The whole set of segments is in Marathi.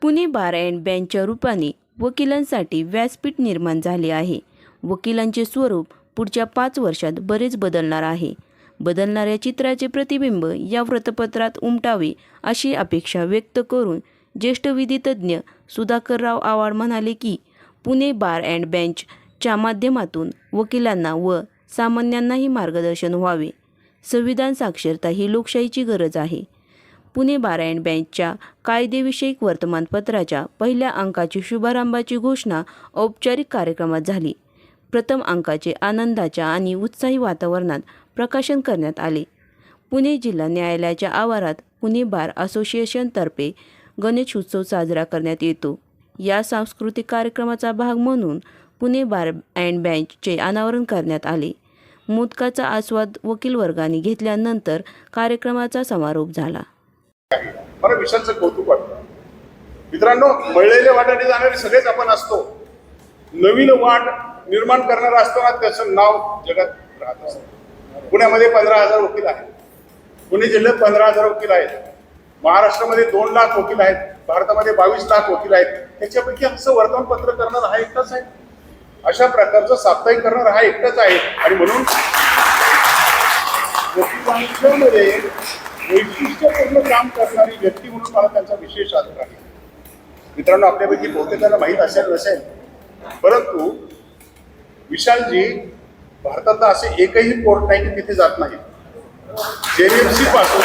पुणे बार अँड बँचच्या रूपाने वकिलांसाठी व्यासपीठ निर्माण झाले आहे. वकिलांचे स्वरूप पुढच्या पाच वर्षात बरेच बदलणार आहे. बदलणाऱ्या चित्राचे प्रतिबिंब या वृत्तपत्रात उमटावे अशी अपेक्षा व्यक्त करून ज्येष्ठ विधितज्ञ सुधाकरराव आवाड म्हणाले की पुणे बार अँड बँचच्या माध्यमातून वकिलांना व सामान्यांनाही मार्गदर्शन व्हावे. संविधान साक्षरता ही लोकशाहीची गरज आहे. पुणे बार अँड कायदेविषयक वर्तमानपत्राच्या पहिल्या अंकाची शुभारंभाची घोषणा औपचारिक कार्यक्रमात झाली. प्रथम अंकाचे आनंदाच्या आणि उत्साही वातावरणात प्रकाशन करण्यात आले. पुणे जिल्हा न्यायालयाच्या आवारात पुणे बार असोसिएशनतर्फे गणेश उत्सव साजरा करण्यात येतो. या सांस्कृतिक कार्यक्रमाचा भाग म्हणून पुणे बार अँड बँचचे अनावरण करण्यात आले. मोदकाचा आस्वाद वकील वर्गाने घेतल्यानंतर कार्यक्रमाचा समारोप झाला. मला विशालचं कौतुक वाटतं. मित्रांनो मळलेल्या वाटाने जाणारे सगळेच आपण असतो. नवीन वाट निर्माण करणारा असताना त्याचं नाव जगात राहत असतं. पुण्यामध्ये पंधरा हजार वकील आहेत. पुणे जिल्ह्यात पंधरा हजार वकील आहेत. महाराष्ट्रामध्ये दोन लाख वकील आहेत. भारतामध्ये बावीस लाख वकील आहेत. त्याच्यापैकी असं वर्तमानपत्र करणार हा एकटाच आहे. अशा प्रकारचं साप्ताहिक करणार हा एकटाच आहे. आणि म्हणून वकिलांच्यामध्ये वैशिष्ट्यपूर्ण काम करणारी व्यक्ती म्हणून मला त्यांचा विशेष आदर आहे. मित्रांनो आपल्यापैकी बहुतेकांना माहीत असेल नसेल परंतु विशालजी भारतातला असे एकही कोर्ट नाही की तिथे जात नाही जेएमएफसी पासून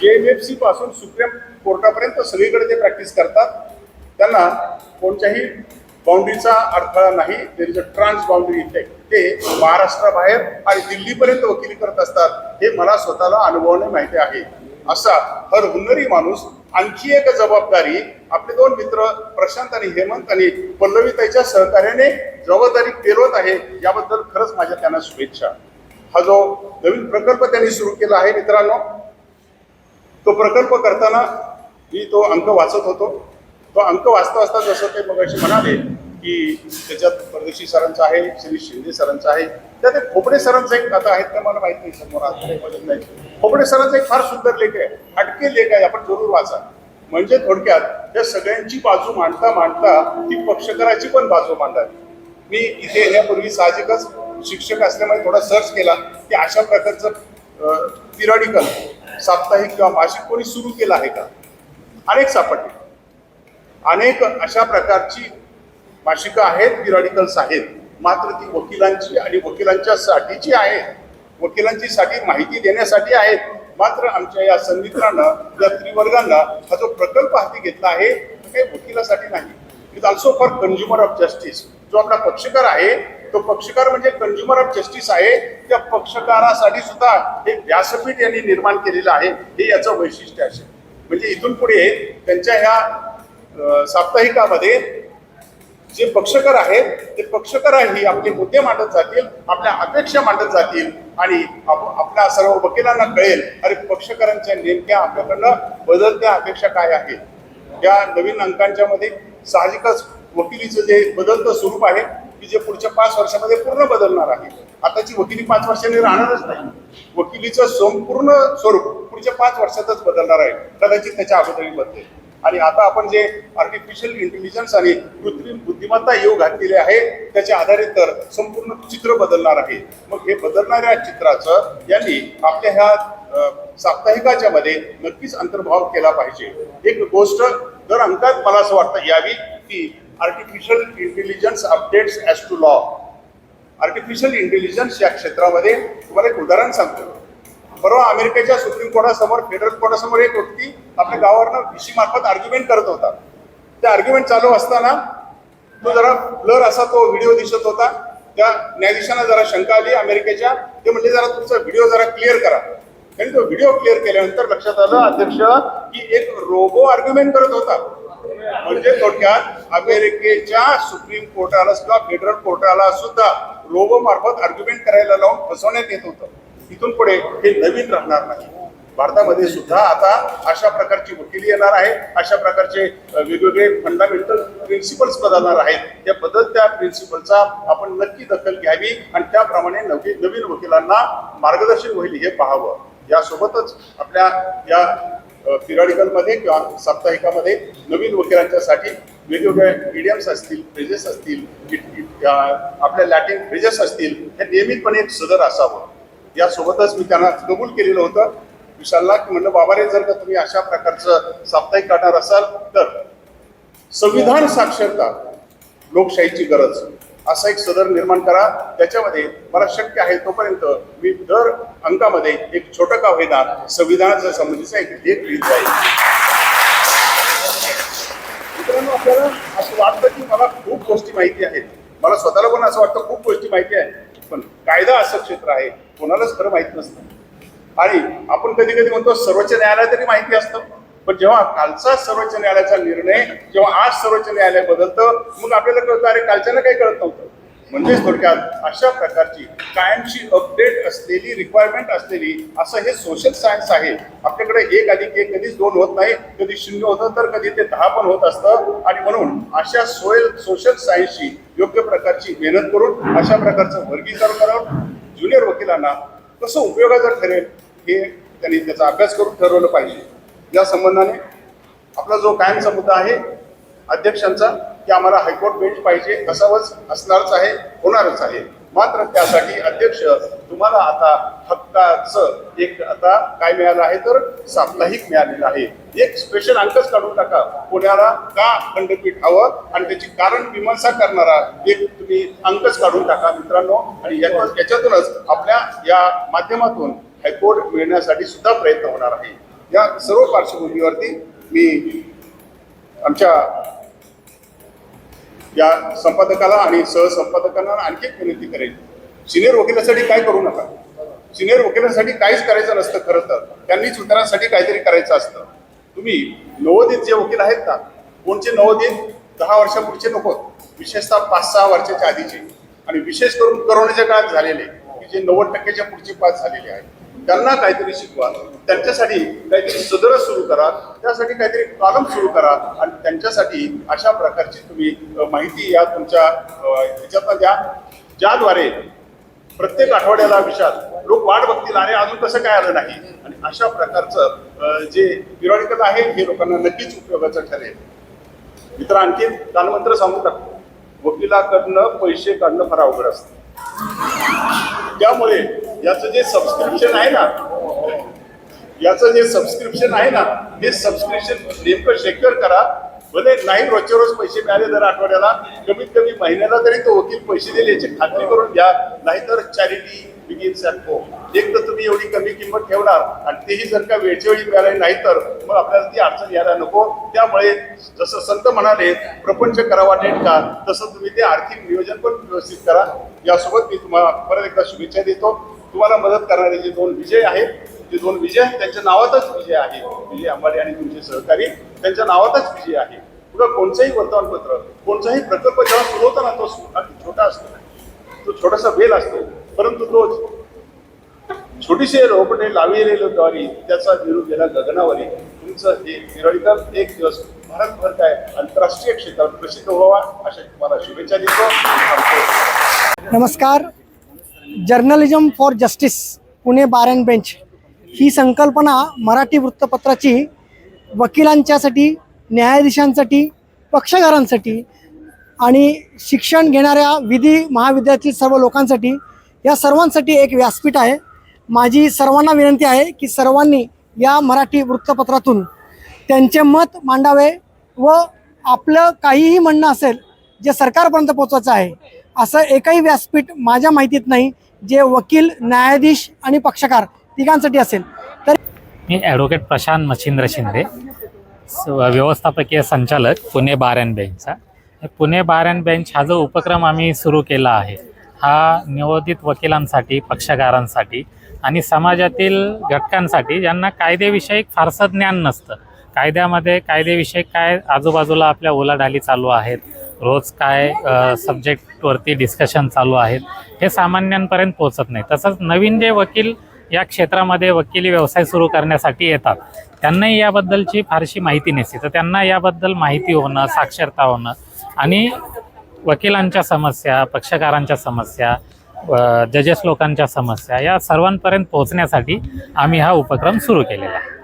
जेएमएफसी पासून सुप्रीम कोर्टापर्यंत सगळीकडे ते प्रॅक्टिस करतात. त्यांना कोणत्याही बाउंड्रीचा अडथळा नाही देर अ ट्रान्स बाउंड्री इथे ते महाराष्ट्राबाहेर आणि दिल्लीपर्यंत वकिली करत असतात हे मला स्वतःला अनुभवाने माहिती आहे. असा हर हुन्नरी माणूस आणखी एक जबाबदारी आपले दोन मित्र प्रशांत आणि हेमंत आणि पल्लवीताईच्या सहकार्याने जबाबदारी पेलवत आहे याबद्दल खरंच माझ्या त्यांना शुभेच्छा. हा जो नवीन प्रकल्प त्यांनी सुरू केला आहे मित्रांनो तो प्रकल्प करताना मी तो अंक वाचत होतो. तो अंक वाचता वाचता जसं ते मग म्हणाले की त्याच्यात परदेशी सरांचं आहे श्री शिंदे सरांचं आहे. त्यात एक खोपडे सरांचं एक कथा आहे ते मला माहीत नाही समोर आज काही नाही. खोपडे सरांचा एक फार सुंदर लेख आहे हटके लेख आहे आपण जरूर वाचा. म्हणजे थोडक्यात त्या सगळ्यांची बाजू मांडता मांडता ती पक्षकाराची पण बाजू मांडावी. मी इथे येण्यापूर्वी साहजिकच शिक्षक असल्यामुळे थोडा सर्च केला की अशा प्रकारचं पिरियडिकल साप्ताहिक किंवा मासिक कोणी सुरू केलं आहे का? अनेक सापडले. अनेक अशा प्रकारची मासिकं आहेत पिरियडिकल्स आहेत. मात्र ती वकिलांची आणि वकिलांच्या साठीची आहेत. वकिलांची साठी माहिती देण्यासाठी आहेत. मात्र आमच्या या संमित्रानं या त्रिवर्गांना हा जो प्रकल्प हाती घेतला आहे तो काही वकिलासाठी नाही. It also for consumer of justice जो आपला पक्षकार आहे तो पक्षकार म्हणजे कंझ्युमर ऑफ जस्टिस आहे. त्या पक्षकारासाठी सुद्धा एक व्यासपीठ यांनी निर्माण केलेलं आहे. हे याचं वैशिष्ट्य असेल म्हणजे इथून पुढे त्यांच्या ह्या साप्ताहिकामध्ये जे पक्षकार आहेत ते पक्षकारही आपले मुद्दे मांडत जातील आपल्या अपेक्षा मांडत जातील आणि आप- आपल्या सर्व वकिलांना कळेल अरे पक्षकारांच्या नेमक्या आपल्याकडनं बदलत्या अपेक्षा काय आहेत? या नवीन अंकांच्या मध्ये साहजिकच वकिलीचं जे बदलतं स्वरूप आहे की जे पुढच्या पाच वर्षामध्ये पूर्ण बदलणार आहे. आताची वकिली पाच वर्षांनी राहणारच नाही. वकिलीचं संपूर्ण स्वरूप पुढच्या पाच वर्षातच बदलणार आहे कदाचित त्याच्या अगोदरही बदलेल आणि आता आपण जे आर्टिफिशियल इंटेलिजन्स आणि कृत्रिम बुद्धिमत्ता येऊ घातलेले आहे त्याच्या आधारे तर संपूर्ण चित्र बदलणार आहे. मग हे बदलणाऱ्या चित्राचं यांनी आपल्या ह्या साप्ताहिकाच्या मध्ये नक्कीच अंतर्भाव केला पाहिजे. एक गोष्ट दर अंकात मला असं वाटतं यावी की artificial intelligence updates as to law artificial intelligence या क्षेत्रामध्ये तुम्हाला एक उदाहरण सांगतो. परवा अमेरिकेच्या सुप्रीम कोर्टासमोर फेडरल कोर्टासमोर एक व्यक्ती आपल्या गावावरनं विशी मार्फत आर्ग्युमेंट करत होता. त्या आर्ग्युमेंट चालू असताना तो जरा ब्लर असा तो व्हिडिओ दिसत होता. त्या न्यायाधीशांना जरा शंका आली अमेरिकेच्या. ते म्हणजे जरा तुमचा व्हिडिओ जरा क्लिअर करा. आणि तो व्हिडिओ क्लिअर केल्यानंतर लक्षात आलं अध्यक्ष की एक रोबो आर्ग्युमेंट करत होता. म्हणजे थोडक्यात अमेरिकेच्या सुप्रीम कोर्टाला किंवा फेडरल कोर्टाला सुद्धा रोबो मार्फत आर्ग्युमेंट करायला लावून फसवण्यात येत होतं. इथून पुढे हे नवीन राहणार नाही. भारतामध्ये सुद्धा आता अशा प्रकारची वकिली येणार आहे अशा प्रकारचे वेगवेगळे फंडामेंटल प्रिन्सिपल्स बदलणार आहेत. त्या बदलत्या प्रिन्सिपलचा आपण नक्की दखल घ्यावी आणि त्याप्रमाणे नवी नवीन वकिलांना मार्गदर्शन होईल हे पाहावं. यासोबतच आपल्या या पिरियडिकलमध्ये किंवा साप्ताहिकामध्ये नवीन वकिलांच्यासाठी वेगवेगळ्या मीडियम्स असतील फ्रेजेस असतील आपल्या लॅटिन फ्रेजेस असतील हे नियमितपणे एक सदर असावं. यासोबतच मी त्यांना कबूल केलेलं होतं. विशालला की म्हणलं बाबारे जर का तुम्ही अशा प्रकारचं साप्ताहिक काढणार असाल तर संविधान साक्षरता लोकशाहीची गरज. असा एक सदर निर्माण करा. त्याच्यामध्ये मला शक्य आहे तोपर्यंत मी दर अंकामध्ये एक छोटं का होईना संविधानाच्या संबंधीचा एक लेख लिहित जाईल मित्रांनो आपल्याला असं वाटतं की मला खूप गोष्टी माहिती आहेत. मला स्वतःला पण असं वाटतं खूप गोष्टी माहिती आहे पण कायदा असं क्षेत्र आहे कोणालाच खरं माहीत नसतं. आणि आपण कधी कधी म्हणतो सर्वोच्च न्यायालय तरी माहिती असतं. पण जेव्हा कालचा सर्वोच्च न्यायालयाचा निर्णय जेव्हा आज सर्वोच्च न्यायालय बदलतं मग आपल्याला कळतं अरे कालच्यानं काही कळत नव्हतं. म्हणजेच थोडक्यात अशा प्रकारची कायमची अपडेट असलेली रिक्वायरमेंट असलेली असं हे सोशल सायन्स आहे. आपल्याकडे एक अधिक एक कधीच दोन होत नाही. कधी शून्य होतं तर कधी ते दहा पण होत असतं. आणि म्हणून अशा सोयल सोशल सायन्सची योग्य प्रकारची मेहनत करून अशा प्रकारचं वर्गीकरण करून ज्युनियर वकिलांना कसं उपयोगाचं ठरेल. हे त्यांनी त्याचा अभ्यास करून ठरवलं पाहिजे. या संबंधाने आपला जो कायमचा मुद्दा आहे अध्यक्षांचा की आम्हाला हायकोर्ट बेंच पाहिजे असावंच असणारच आहे होणारच आहे. मात्र त्यासाठी अध्यक्ष तुम्हाला आता हक्काचं एक आता काय मिळालं आहे तर साप्ताहिक मिळालेलं आहे. एक स्पेशल अंकच काढून टाका. पुण्याला का खंडपीठ हवं आणि त्याची कारण मीमांसा करणारा एक तुम्ही अंकच काढून टाका मित्रांनो. आणि याच्यातूनच आपल्या या माध्यमातून हायकोर्ट मिळण्यासाठी सुद्धा प्रयत्न होणार आहे. या सर्व पार्श्वभूमीवरती मी आमच्या या संपादकाला आणि सहसंपादकांना आणखी एक विनंती करेन. सिनियर वकिलासाठी काय करू नका. सिनियर वकिलांसाठी काहीच करायचं नसतं खरं तर. त्यांनीच उत्तरांसाठी काहीतरी करायचं असतं. तुम्ही नवोदित जे वकील आहेत ना कोणचे नवोदित दहा वर्षापुढचे नको विशेषतः पाच सहा वर्षाच्या आधीचे. आणि विशेष करून करोनाच्या काळात झालेले की जे नव्वद टक्क्याच्या पुढचे पास झालेले आहेत. त्यांना काहीतरी शिकवा. त्यांच्यासाठी काहीतरी सदर सुरू करा. त्यासाठी काहीतरी कॉलम सुरू करा. आणि त्यांच्यासाठी अशा प्रकारची तुम्ही माहिती या तुमच्या ह्याच्यातनं द्या. ज्याद्वारे प्रत्येक आठवड्याला विशाल लोक वाट बघतील अरे अजून कसं काय आलं नाही. आणि अशा प्रकारचं जे पिरॉडिकल आहे हे लोकांना नक्कीच उपयोगाचं ठरेल. मित्र आणखी कानमंत्र सांगू टाकतो वकिलाकडनं पैसे काढणं फार अवघड असतं. त्यामुळे याचं जे सबस्क्रिप्शन आहे ना याचं जे सबस्क्रिप्शन आहे ना हे सबस्क्रिप्शन नेमकं शेकर करा. भले नाही रोजच्या रोज पैसे मिळाले दर आठवड्याला कमीत कमी महिन्याला तरी तो वकील पैसे देईल याची खात्री करून घ्या. नाहीतर चॅरिटी बिगिन्स अँड होम एक तर तुम्ही एवढी कमी किंमत ठेवणार आणि तेही जर का वेळच्या वेळी मिळाले नाही तर मग आपल्याला ती अडचण यायला नको. त्यामुळे जसं संत म्हणाले प्रपंच करावा नीट का तसं तुम्ही ते आर्थिक नियोजन पण व्यवस्थित करा. यासोबत मी तुम्हाला परत एकदा शुभेच्छा देतो. तुम्हाला मदत करणारे जे दोन विजय आहेत जे दोन विजय आहेत त्यांच्या नावातच विजय आहे. विजय अंबाडे आणि तुमचे सहकारी त्यांच्या नावातच विजय आहे. पुढं कोणचंही वर्तमानपत्र कोणताही प्रकल्प जेव्हा सुरू होताना तो अगदी छोटा असतो. तो छोटासा बेल असतो. परंतु तो छोटीशी रोपटे लाविलेलं द्वारी त्याचा विरोध गेला गगनावरी तुमचं हे पिरियडिकल एक दिवस भारतभर काय आंतरराष्ट्रीय क्षेत्रात प्रसिद्ध व्हावा अशा तुम्हाला शुभेच्छा देतो. नमस्कार. Journalism for justice Pune bar and bench. ही संकल्पना मराठी वृत्तपत्राची वकिलांच्यासाठी न्यायाधीशांसाठी पक्षकारांसाठी आणि शिक्षण घेणाऱ्या विधी महाविद्यालयातील सर्व लोकांसाठी या सर्वांसाठी एक व्यासपीठ आहे. माझी सर्वांना विनंती आहे की सर्वांनी या मराठी वृत्तपत्रातून त्यांचे मत मांडावे व आपलं काहीही म्हणणं असेल जे सरकारपर्यंत पोचवायचं आहे असं एकही व्यासपीठ माझ्या माहितीत नाही जे वकील न्यायाधीश आणि पक्षकार तिघांसाठी असेल. तर मी ॲडव्होकेट प्रशांत मच्छिंद्र शिंदे व्यवस्थापकीय संचालक पुणे बार अँड बेंचचा. पुणे बार अँड बेंच हा जो उपक्रम आम्ही सुरू केला आहे हा निवोदित वकिलांसाठी पक्षकारांसाठी आणि समाजातील घटकांसाठी ज्यांना कायदेविषयक फारसं ज्ञान नसतं. कायद्यामध्ये कायदेविषयक काय आजूबाजूला आपल्या उलाढाली चालू आहेत रोज काय सब्जेक्टवरती डिस्कशन चालू आहेत हे सामान्यांपर्यंत पोहोचत नाही. तसंच नवीन जे वकील या क्षेत्रामध्ये वकिली व्यवसाय सुरू करण्यासाठी येतात त्यांनाही याबद्दलची फारशी माहिती नसते. तर त्यांना याबद्दल माहिती होणं साक्षरता होणं आणि वकिलांच्या समस्या पक्षकारांच्या समस्या जजेस लोकांच्या समस्या या सर्वांपर्यंत पोहोचण्यासाठी आम्ही हा उपक्रम सुरू केलेला आहे.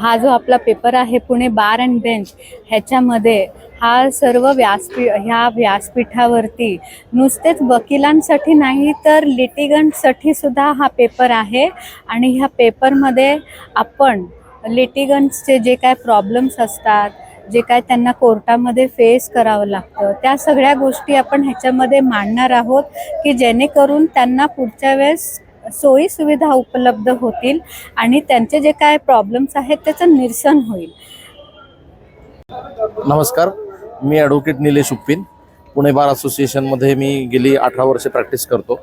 हा जो आपला पेपर आहे पुणे बार अँड बेंच ह्याच्यामध्ये हा सर्व व्यासपी ह्या व्यासपीठावरती नुसतेच वकिलांसाठी नाही तर लिटिगंटसाठी सुद्धा हा पेपर आहे. आणि ह्या पेपरमध्ये आपण लिटिगंट्सचे जे काय प्रॉब्लेम्स असतात जे काय त्यांना कोर्टामध्ये फेस करावं लागतं. त्या सगळ्या गोष्टी आपण ह्याच्यामध्ये मांडणार आहोत की जेणेकरून त्यांना पुढच्या वेळेस सोयी सुविधा उपलब्ध होतील आणि त्यांचे जे काय प्रॉब्लेम्स आहेत त्याचं निरसन होईल. नमस्कार. मी ॲडव्होकेट निलेश उप्पिन पुणे बार असोसिएशनमध्ये मी गेली अठरा वर्षे प्रॅक्टिस करतो.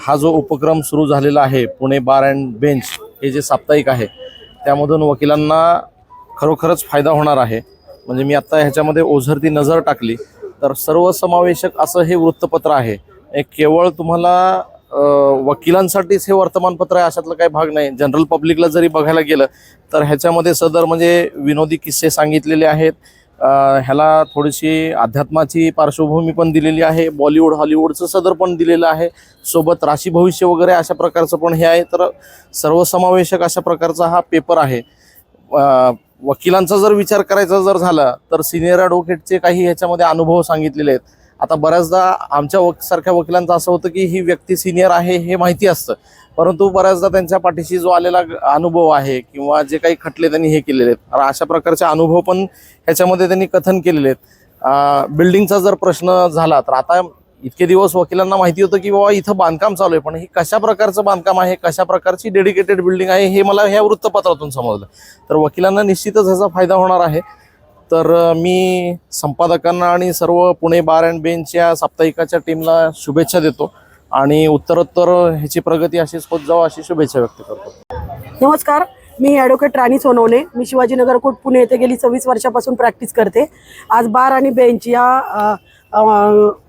हा जो उपक्रम सुरू झालेला आहे पुणे बार अँड बेंच हे जे साप्ताहिक आहे त्यामधून वकिलांना खरोखरच फायदा होणार आहे. म्हणजे मी आत्ता ह्याच्यामध्ये ओझरती नजर टाकली तर सर्वसमावेशक असं हे वृत्तपत्र आहे. हे केवळ तुम्हाला वकिलांसाठीच हे वर्तमानपत्र आहे अशातला काही भाग नाही. जनरल पब्लिकला जरी बघायला गेलं तर ह्याच्यामध्ये सदर म्हणजे विनोदी किस्से सांगितलेले आहेत. ह्याला थोडीशी अध्यात्माची पार्श्वभूमी पण दिलेली आहे. बॉलिवूड हॉलिवूडचं सदर पण दिलेलं आहे. सोबत राशी भविष्य वगैरे अशा प्रकारचं पण हे आहे. तर सर्वसमावेशक अशा प्रकारचा हा पेपर आहे. वकिलांचा जर विचार करायचा जर झाला तर सिनियर ॲडव्होकेटचे काही ह्याच्यामध्ये अनुभव सांगितलेले आहेत. आता बऱ्याचदा आमच्या वक सारख्या वकिलांचं असं होतं की ही व्यक्ती सिनियर आहे हे माहिती असतं. परंतु बऱ्याचदा त्यांच्या पाठीशी जो आलेला अनुभव आहे किंवा जे काही खटले त्यांनी हे केलेले आहेत तर अशा प्रकारचे अनुभव पण ह्याच्यामध्ये त्यांनी कथन केलेले आहेत. बिल्डिंगचा जर प्रश्न झाला तर आता इतके दिवस वकिलांना माहिती होतं की बाबा इथं बांधकाम चालू आहे. पण हे कशा प्रकारचं बांधकाम आहे? कशा प्रकारची डेडिकेटेड बिल्डिंग आहे? हे मला ह्या वृत्तपत्रातून समजलं. तर वकिलांना निश्चितच ह्याचा फायदा होणार आहे. तर मी संपादकांना आणि सर्व पुणे बार अँड बेंच या साप्ताहिकाच्या टीमला शुभेच्छा देतो. आणि उत्तरोत्तर ह्याची प्रगती अशीच होत जावं अशी शुभेच्छा व्यक्त करतो. नमस्कार. मी ॲडव्होकेट राणी सोनवणे. मी शिवाजीनगर कोर्ट पुणे येथे गेली सव्वीस वर्षापासून प्रॅक्टिस करते. आज बार आणि बेंच या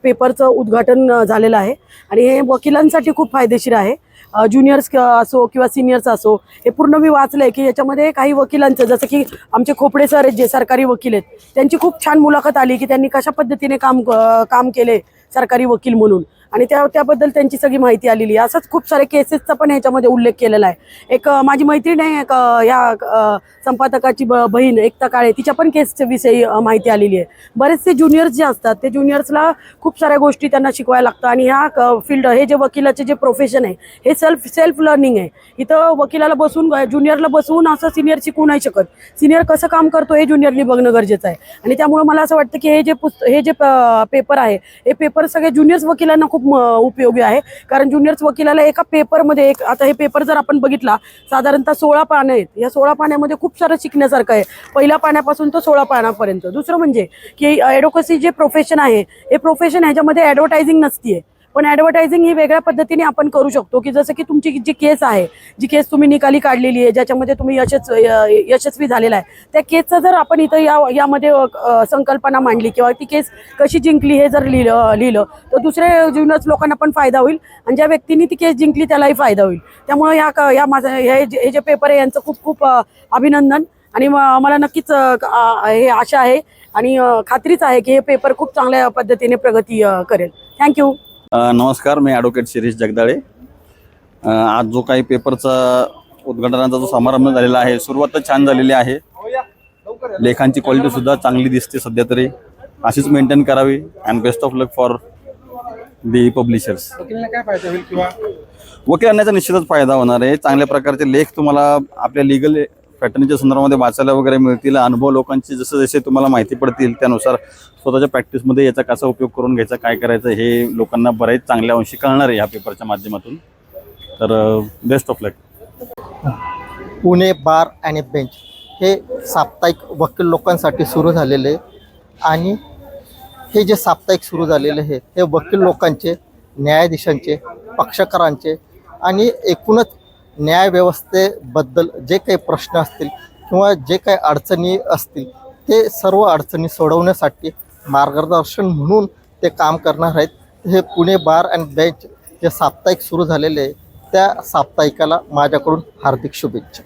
पेपरचं उद्घाटन झालेलं आहे. आणि हे वकिलांसाठी खूप फायदेशीर आहे. ज्युनियर्स क- असो किंवा सिनियर्स असो हे पूर्ण मी वाचलं आहे की याच्यामध्ये काही वकिलांचं जसं की आमचे खोपडे सर आहेत जे सरकारी वकील आहेत त्यांची खूप छान मुलाखत आली की त्यांनी कशा पद्धतीने काम काम केले सरकारी वकील म्हणून. आणि त्या त्याबद्दल त्यांची सगळी माहिती आलेली आहे. असंच खूप सारे केसेसचा पण ह्याच्यामध्ये उल्लेख केलेला आहे. एक माझी मैत्रीण आहे एक या संपादकाची ब बहीण एकता काळे तिच्या पण केसच्या विषयी माहिती आलेली आहे. बरेचसे ज्युनियर्स जे असतात ते ज्युनियर्सला खूप साऱ्या गोष्टी त्यांना शिकवायला लागतं आणि ह्या फील्ड हे जे वकिलाचे जे प्रोफेशन आहे हे सेल्फ सेल्फ लर्निंग आहे. इथं वकिलाला बसून ज्युनियरला बसवून असं सिनियर शिकू नाही शकत. सिनियर कसं काम करतो हे ज्युनियरनी बघणं गरजेचं आहे. आणि त्यामुळे मला असं वाटतं की हे जे पुस्त हे जे पेपर आहे हे पेपर सगळे ज्युनियर्स वकिलांना खूप म, उपयोगी आहे. कारण ज्युनियर्स वकिलाला एका पेपरमध्ये एक आता हे पेपर जर आपण बघितला साधारणतः सोळा पानं आहेत. या सोळा पाण्यामध्ये खूप सारं शिकण्यासारखं आहे. पहिल्या पाण्यापासून तर सोळा पानापर्यंत. दुसरं म्हणजे की ॲडोकसी जे प्रोफेशन आहे हे प्रोफेशन ह्याच्यामध्ये ॲडव्हर्टायझिंग नसते पण ॲडव्हर्टायझिंग ही वेगळ्या पद्धतीने आपण करू शकतो की जसं की तुमची जी केस आहे जी केस तुम्ही निकाली काढलेली आहे ज्याच्यामध्ये तुम्ही यशस् य- यशस्वी झालेला आहे त्या केसचं जर आपण इथं या यामध्ये संकल्पना मांडली किंवा ती केस कशी जिंकली हे जर लिहिलं लिहिलं तर दुसऱ्या जीवनच लोकांना पण फायदा होईल आणि ज्या व्यक्तींनी ती केस जिंकली त्यालाही फायदा होईल. त्यामुळे या क- या माझं हे जे हे जे पेपर आहे यांचं खूप खूप अभिनंदन आणि म- मला नक्कीच हे आशा आहे आणि खात्रीच आहे की हे पेपर खूप चांगल्या पद्धतीने प्रगती करेल. थँक्यू नमस्कार मी ॲडव्होकेट शिरीष जगदाळे. आज जो काही पेपरचा उद्घाटनाचा जो समारंभ झालेला आहे सुरुवात तर छान झालेली आहे. लेखांची क्वालिटी सुद्धा चांगली दिसते सध्या तरी. अशीच मेंटेन करावी and best of luck for the publishers वकिलांना आणण्याचा निश्चितच फायदा होणार आहे. चांगल्या प्रकारचे लेख तुम्हाला आपल्या लिगल पॅटर्नच्या संदर्भामध्ये वाचायला वगैरे मिळतील. अनुभव लोकांचे जसं जसे तुम्हाला माहिती पडतील त्यानुसार स्वतःच्या प्रॅक्टिसमध्ये याचा कसा उपयोग करून घ्यायचा काय करायचं हे लोकांना बरेच चांगल्या अंशी कळणार आहे ह्या पेपरच्या माध्यमातून. तर best of luck Pune bar आणि बेंच हे साप्ताहिक वकील लोकांसाठी सुरू झालेले आणि हे जे साप्ताहिक सुरू झालेले आहे हे वकील लोकांचे न्यायाधीशांचे पक्षकारांचे आणि एकूणच न्यायव्यवस्थेबद्दल जे काही प्रश्न असतील किंवा जे काही अडचणी असतील ते सर्व अडचणी सोडवण्यासाठी मार्गदर्शन म्हणून ते काम करणार आहेत. हे पुणे बार अँड बेंच जे साप्ताहिक सुरू झालेले आहे त्या साप्ताहिकाला माझ्याकडून हार्दिक शुभेच्छा.